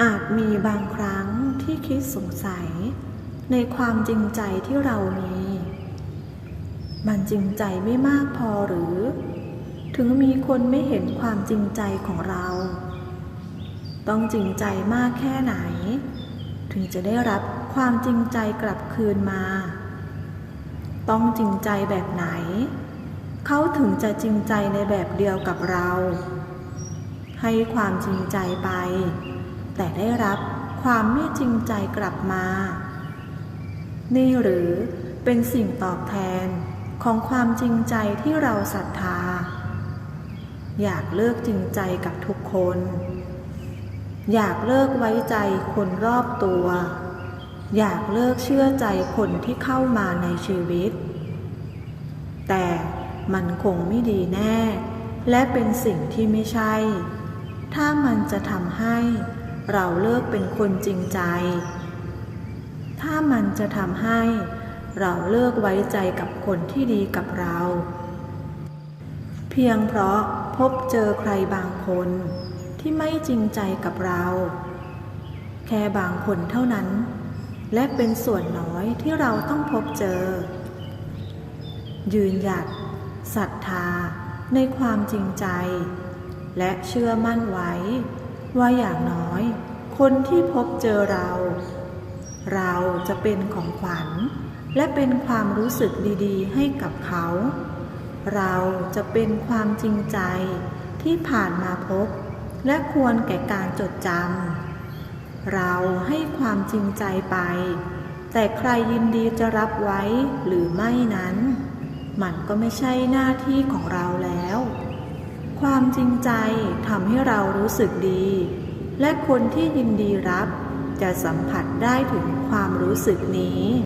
อาจมีบางครั้งที่คิดสงสัย ในความจริงใจที่เรามี มันจริงใจไม่มากพอหรือ ถึงมีคนไม่เห็นความจริงใจของเรา ต้องจริงใจมากแค่ไหน ถึงจะได้รับความจริงใจกลับคืนมา ต้องจริงใจแบบไหน เขาถึงจะจริงใจในแบบเดียวกับเรา ให้ความจริงใจไป แต่ได้รับความไม่จริงใจกลับมา นี่หรือเป็นสิ่งตอบแทนของความจริงใจที่เราศรัทธา อยากเลิกจริงใจกับทุกคน อยากเลิกไว้ใจคนรอบตัว อยากเลิกเชื่อใจคนที่เข้ามาในชีวิต แต่มันคงไม่ดีแน่ และเป็นสิ่งที่ไม่ใช่ ถ้ามันจะทำให้ เราเลิกเป็นคนจริงใจ ถ้ามันจะทำให้เราเลิกไว้ใจกับคนที่ดีกับเรา เพียงเพราะพบเจอใครบางคนที่ไม่จริงใจกับเรา แค่บางคนเท่านั้น และเป็นส่วนน้อยที่เราต้องพบเจอ ยืนหยัดศรัทธาในความจริงใจ และเชื่อมั่นไว้ ว่าอย่างน้อย คนที่พบเจอเรา เราจะเป็นของขวัญ และเป็นความรู้สึกดีๆ ให้กับเขา เราจะเป็นความจริงใจที่ผ่านมาพบ และควรแก่การจดจำเราให้ความจริงใจไป แต่ใครยินดีจะรับไว้หรือไม่นั้น มันก็ไม่ใช่หน้าที่ของเราแล้วความจริงใจทำให้เรารู้สึกดี และคนที่ยินดีรับจะสัมผัสได้ถึงความรู้สึกนี้